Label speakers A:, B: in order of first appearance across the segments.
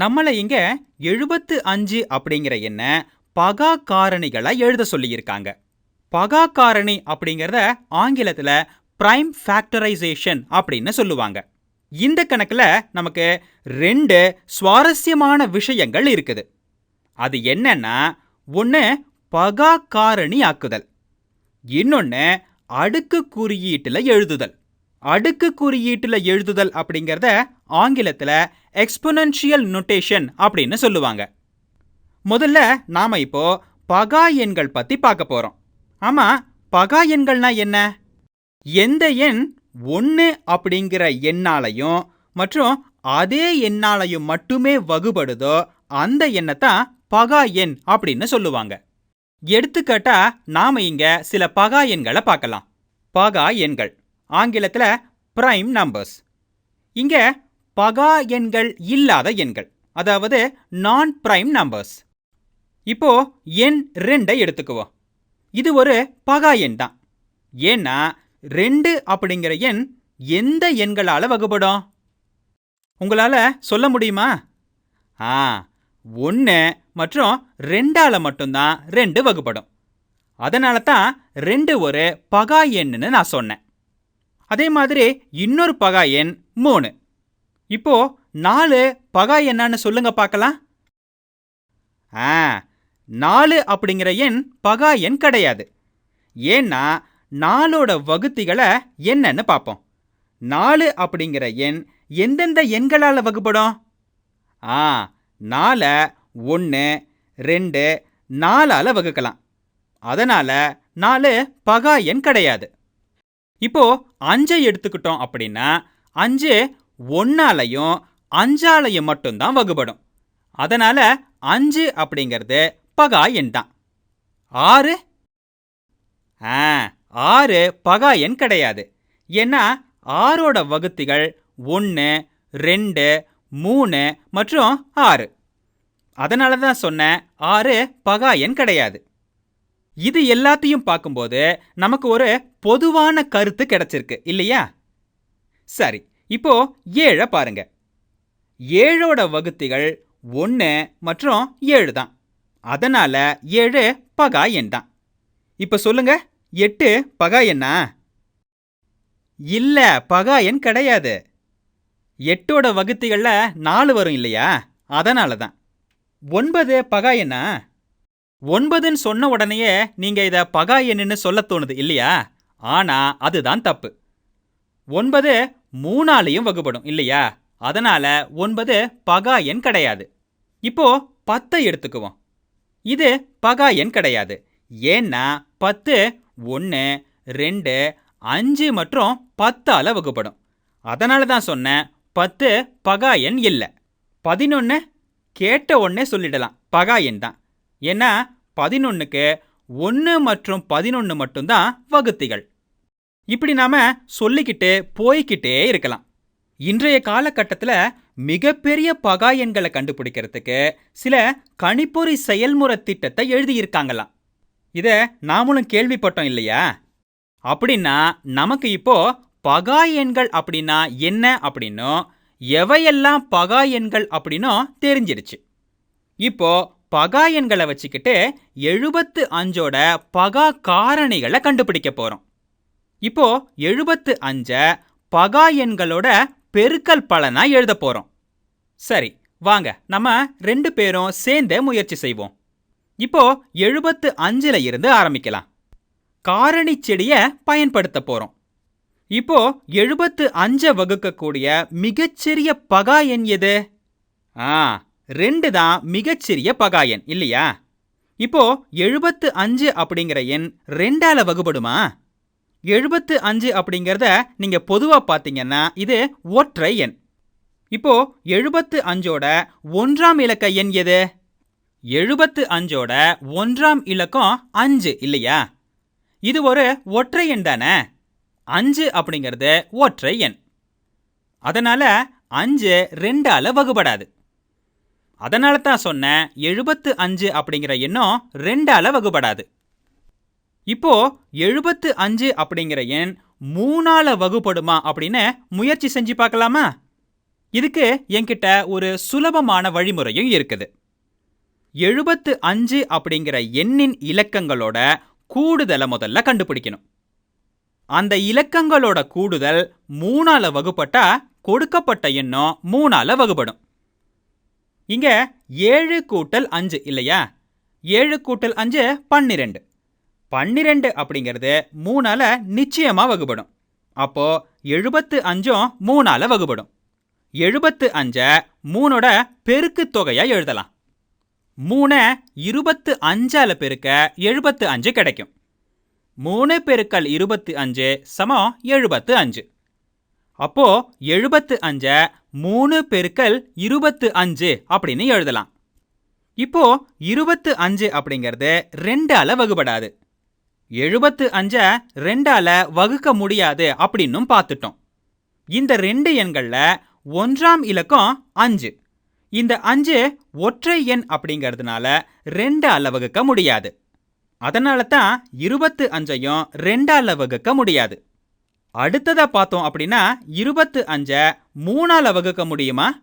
A: நம்மளை இங்க எழுபத்து அஞ்சு அப்படிங்கிற என்ன பகா காரணிகளை எழுத சொல்லியிருக்காங்க. பகா காரணி அப்படிங்கிறத ஆங்கிலத்தில் பிரைம் ஃபேக்டரைசேஷன் அப்படின்னு சொல்லுவாங்க. இந்த கணக்கில் நமக்கு ரெண்டு சுவாரஸ்யமான விஷயங்கள் இருக்குது. அது என்னன்னா ஒன்று பகா காரணி ஆக்குதல். இன்னொன்று அடுக்கு குறியீட்டில் எழுதுதல். அடுக்கு குறியீட்டில் எழுதுதல் அப்படிங்கிறத ஆங்கிலத்தில் எக்ஸ்பொனன்ஷியல் நொட்டேஷன் அப்படின்னு சொல்லுவாங்க. முதல்ல நாம இப்போ பகா எண்கள் பத்தி பார்க்க போறோம். ஆமா பகா எண்கள்னா என்ன? எந்த எண் ஒன்று அப்படிங்கிற எண்ணாலையும் மற்றும் அதே எண்ணாலையும் மட்டுமே வகுபடுதோ அந்த எண்ணை தான் பகா எண் அப்படின்னு சொல்லுவாங்க. எடுத்துக்காட்டா நாம இங்க சில பகா எண்களை பார்க்கலாம். பகா எண்கள் ஆங்கிலத்துல பிரைம் நம்பர்ஸ் இங்க பகா எண்கள் இல்லாத எண்கள் அதாவது நான் பிரைம் நம்பர்ஸ் இப்போ எண் ரெண்டை எடுத்துக்குவோம் இது ஒரு பகா எண் தான். ஏன்னா ரெண்டு அப்படிங்கிற எண் எந்த எண்களால் வகுப்படும் உங்களால் சொல்ல முடியுமா? ஆ ஒன்று மற்றும் ரெண்டால் மட்டும்தான் ரெண்டு வகுப்படும் அதனால தான் ரெண்டு ஒரு பகா எண்ணுன்னு நான் சொன்னேன். அதே மாதிரி இன்னொரு பகா எண் மூணு. இப்போ நாலு பகா என்னன்னு சொல்லுங்க பார்க்கலாம். ஆ நாலு அப்படிங்கிற எண் பகா எண் கிடையாது. ஏன்னா நாலோட வகுத்திகளை என்னன்னு பார்ப்போம். நாலு அப்படிங்கிற எண் எந்தெந்த எண்களால் வகுப்படும் ஆ நாலை ஒன்று ரெண்டு நாலால் வகுக்கலாம். அதனால நாலு பகா எண் கிடையாது. இப்போ அஞ்சை எடுத்துக்கிட்டோம் அப்படின்னா அஞ்சு ஒன்னாலையும் அஞ்சாலையும் மட்டும்தான் வகுபடும். அதனால அஞ்சு அப்படிங்கிறது பகா எண் தான். ஆறு? ஆ ஆறு பகா எண் கிடையாது. ஏன்னா ஆறோட வகுத்திகள் ஒன்று ரெண்டு மூணு மற்றும் ஆறு. அதனால தான் சொன்னேன் ஆறு பகா எண் கிடையாது. இது எல்லாத்தையும் பார்க்கும்போது நமக்கு ஒரு பொதுவான கருத்து கிடைச்சிருக்கு இல்லையா? சரி இப்போ ஏழை பாருங்க. ஏழோட வகுத்திகள் ஒன்று மற்றும் ஏழு தான். அதனால ஏழு பகா எண் தான். இப்போ சொல்லுங்க எட்டு பகா எண்ணா? இல்ல பகா எண் கிடையாது. எட்டோட வகுத்திகள்ல நாலு வரும் இல்லையா? அதனால தான். ஒன்பது பகா எண்ணா? ஒன்பதுன்னு சொன்ன உடனேயே நீங்க இத பகா எண்ணுன்னு சொல்ல தோணுது இல்லையா? ஆனா அதுதான் தப்பு. ஒன்பது மூணாலையும் வகுப்படும் இல்லையா? அதனால ஒன்பது பகா எண் கிடையாது. இப்போ பத்தை எடுத்துக்குவோம். இது பகா எண் கிடையாது. ஏன்னா பத்து ஒன்று ரெண்டு அஞ்சு மற்றும் பத்தால வகுப்படும் அதனால தான் சொன்னேன் பத்து பகா எண் இல்லை. பதினொன்று கேட்ட ஒன்னே சொல்லிடலாம் பகா எண் தான். ஏன்னா பதினொன்றுக்கு ஒன்று மற்றும் பதினொன்று மட்டும்தான் வகுத்திகள். இப்படி நாம சொல்லிக்கிட்டு போய்க்கிட்டே இருக்கலாம். இன்றைய காலகட்டத்தில் மிகப்பெரிய பகா எண்களை கண்டுபிடிக்கிறதுக்கு சில கணிப்பொறி செயல்முறை திட்டத்தை எழுதியிருக்காங்களாம். இதை நாமளும் கேள்விப்பட்டோம் இல்லையா? அப்படின்னா நமக்கு இப்போ பகா எண்கள் அப்படின்னா என்ன அப்படின்னும் எவையெல்லாம் பகா எண்கள் அப்படின்னும் தெரிஞ்சிருச்சு இப்போ பகா எண்களை வச்சுக்கிட்டு எழுபத்து அஞ்சோட பகா காரணிகளை கண்டுபிடிக்க போறோம். இப்போ எழுபத்து அஞ்ச பகா எண்களோட பெருக்கல் பலனா எழுத போறோம். சரி வாங்க நம்ம ரெண்டு பேரும் சேர்ந்தே முயற்சி செய்வோம். இப்போ எழுபத்து அஞ்சுல இருந்து ஆரம்பிக்கலாம். காரணி செடியை பயன்படுத்த போறோம். இப்போ எழுபத்து அஞ்ச வகுக்கக்கூடிய மிகச்சிறிய பகா எண் எது? ஆ ரெண்டு தான் மிகச்சிறிய பகா எண் இல்லையா? இப்போ எழுபத்து அஞ்சு அப்படிங்கிற எண் ரெண்டால வகுபடுமா? எழுபத்து அஞ்சு அப்படிங்கிறத நீங்கள் பொதுவாக பார்த்தீங்கன்னா இது ஒற்றை எண். இப்போ எழுபத்து அஞ்சோட ஒன்றாம் இலக்க எண் எது? எழுபத்து அஞ்சோட ஒன்றாம் இலக்கம் அஞ்சு இல்லையா? இது ஒரு ஒற்றை எண் தானே? அஞ்சு அப்படிங்கிறது ஒற்றை எண். அதனால் அஞ்சு ரெண்டால வகுபடாது. அதனால தான் சொன்னேன் எழுபத்து அஞ்சு அப்படிங்கிற எண்ணம் ரெண்டால வகுபடாது. இப்போ எழுபத்து அஞ்சு அப்படிங்கிற எண் மூணால வகுப்படுமா அப்படின்னு முயற்சி செஞ்சு பார்க்கலாமா? இதுக்கு என்கிட்ட ஒரு சுலபமான வழிமுறையும் இருக்குது. எழுபத்து அஞ்சு அப்படிங்கிற எண்ணின் இலக்கங்களோட கூடுதலை முதல்ல கண்டுபிடிக்கணும். அந்த இலக்கங்களோட கூடுதல் மூணால வகுப்பட்டா கொடுக்கப்பட்ட எண்ணம் மூணால வகுப்படும் இங்க ஏழு கூட்டல் அஞ்சு இல்லையா? ஏழு கூட்டல் அஞ்சு பன்னிரெண்டு. பன்னிரெண்டு அப்படிங்கிறது மூணால நிச்சயமா வகுப்படும் அப்போ எழுபத்து அஞ்சும் மூணால் வகுப்படும் எழுபத்து அஞ்ச மூணோட பெருக்கு தொகையா எழுதலாம். மூணை இருபத்து அஞ்சால பெருக்க எழுபத்து அஞ்சு கிடைக்கும். மூணு பெருக்கல் இருபத்து அஞ்சு சமம் எழுபத்து அஞ்சு. அப்போ எழுபத்து அஞ்ச மூணு பெருக்கல் இருபத்து அஞ்சு அப்படின்னு எழுதலாம். இப்போ இருபத்து அஞ்சு அப்படிங்கிறது ரெண்டால் வகுபடாது. எழுபத்து அஞ்ச ரெண்டால வகுக்க முடியாது அப்படின்னும் பார்த்துட்டோம். இந்த ரெண்டு எண்கள்ல ஒன்றாம் இலக்கம் அஞ்சு. இந்த அஞ்சு ஒற்றை எண் அப்படிங்கிறதுனால ரெண்டால வகுக்க முடியாது. அதனால தான் இருபத்து அஞ்சையும் ரெண்டால வகுக்க முடியாது. அடுத்ததா பார்த்தோம் அப்படின்னா இருபத்து அஞ்ச மூணால வகுக்க முடியுமா?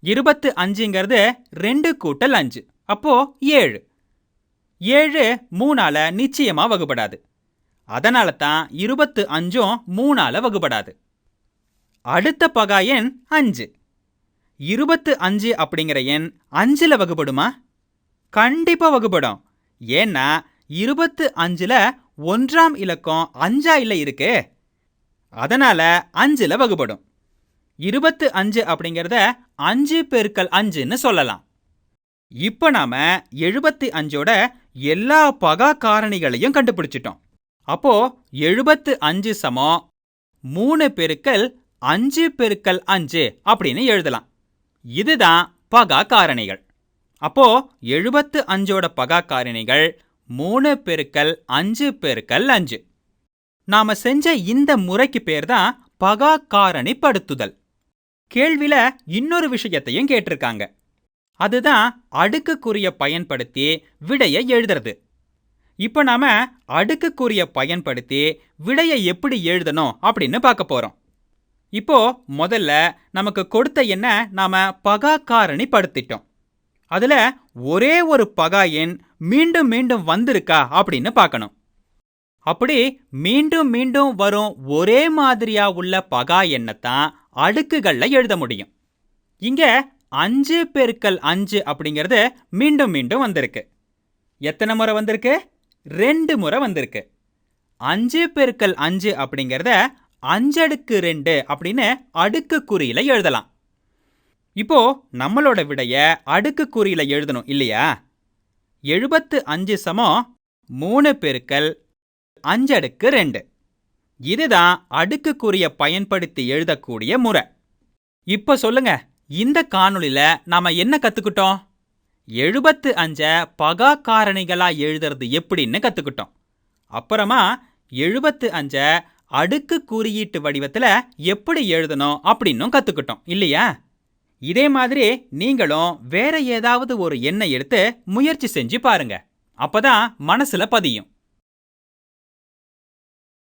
A: இருபத்து அஞ்சுங்கிறது ரெண்டு கூட்டல் அஞ்சு. அப்போ ஏழு. ஏழு மூணால நிச்சயமா வகுபடாது. அதனால தான் இருபத்து அஞ்சும் மூணால வகுபடாது. அடுத்த பகா எண் அஞ்சு. இருபத்து அஞ்சு அப்படிங்கிற எண் அஞ்சுல வகுபடுமா? கண்டிப்பா வகுபடும். ஏன்னா இருபத்து அஞ்சுல ஒன்றாம் இலக்கம் அஞ்சா இல்ல இருக்கு. அதனால அஞ்சுல வகுபடும். இருபத்து அஞ்சு அப்படிங்கிறத அஞ்சு பெருக்கல் அஞ்சுன்னு சொல்லலாம். இப்போ நாம எழுபத்தி அஞ்சோட எல்லா பகா காரணிகளையும் கண்டுபிடிச்சிட்டோம். அப்போ எழுபத்து அஞ்சு சமம் மூணு பெருக்கல் அஞ்சு பெருக்கல் அஞ்சு அப்படின்னு எழுதலாம். இதுதான் பகா காரணிகள். அப்போ எழுபத்து அஞ்சோட பகா காரணிகள் மூணு பெருக்கல் அஞ்சு பெருக்கல் அஞ்சு. நாம செஞ்ச இந்த முறைக்கு பேர் தான் பகா காரணிப்படுத்துதல். கேள்வியில இன்னொரு விஷயத்தையும் கேட்டிருக்காங்க. அதுதான் அடுக்குக்குரிய பயன்படுத்தி விடையை எழுதுறது. இப்போ நாம அடுக்குக்குரிய பயன்படுத்தி விடையை எப்படி எழுதணும் அப்படின்னு பார்க்க போகிறோம் இப்போ முதல்ல நமக்கு கொடுத்த என்ன நாம பகா காரணி படுத்திட்டோம். அதில் ஒரே ஒரு பகா எண் மீண்டும் மீண்டும் வந்திருக்கா அப்படின்னு பார்க்கணும். அப்படி மீண்டும் மீண்டும் வரும் ஒரே மாதிரியா உள்ள பகா எண்ணத்தான் அடுக்குகளில் எழுத முடியும். இங்கே அஞ்சு பெருக்கல் அஞ்சு அப்படிங்கிறது மீண்டும் மீண்டும் வந்திருக்கு. எத்தனை முறை வந்திருக்கு? ரெண்டு முறை வந்திருக்கு. அஞ்சு பெருக்கல் அஞ்சு அப்படிங்கிறத அஞ்சடுக்கு ரெண்டு அப்படின்னு அடுக்கு குறியில எழுதலாம். இப்போ நம்மளோட விடைய அடுக்கு குறியில எழுதணும் இல்லையா? எழுபத்து அஞ்சு சமம் மூணு பெருக்கல் அஞ்சடுக்கு ரெண்டு. இதுதான் அடுக்குக்குறிய பயன்படுத்தி எழுதக்கூடிய முறை. இப்போ சொல்லுங்க இந்த காணொளியில நாம என்ன கத்துக்கிட்டோம்? எழுபத்து அஞ்ச பகா காரணிகளா எழுதுறது எப்படின்னு கத்துக்கிட்டோம். அப்புறமா எழுபத்து அஞ்ச அடுக்கு குறியீட்டு வடிவத்துல எப்படி எழுதணும் அப்படின்னும் கத்துக்கிட்டோம் இல்லையா? இதே மாதிரி நீங்களும் வேற ஏதாவது ஒரு எண்ணை எடுத்து முயற்சி செஞ்சு பாருங்க. அப்பதான் மனசுல பதியும்.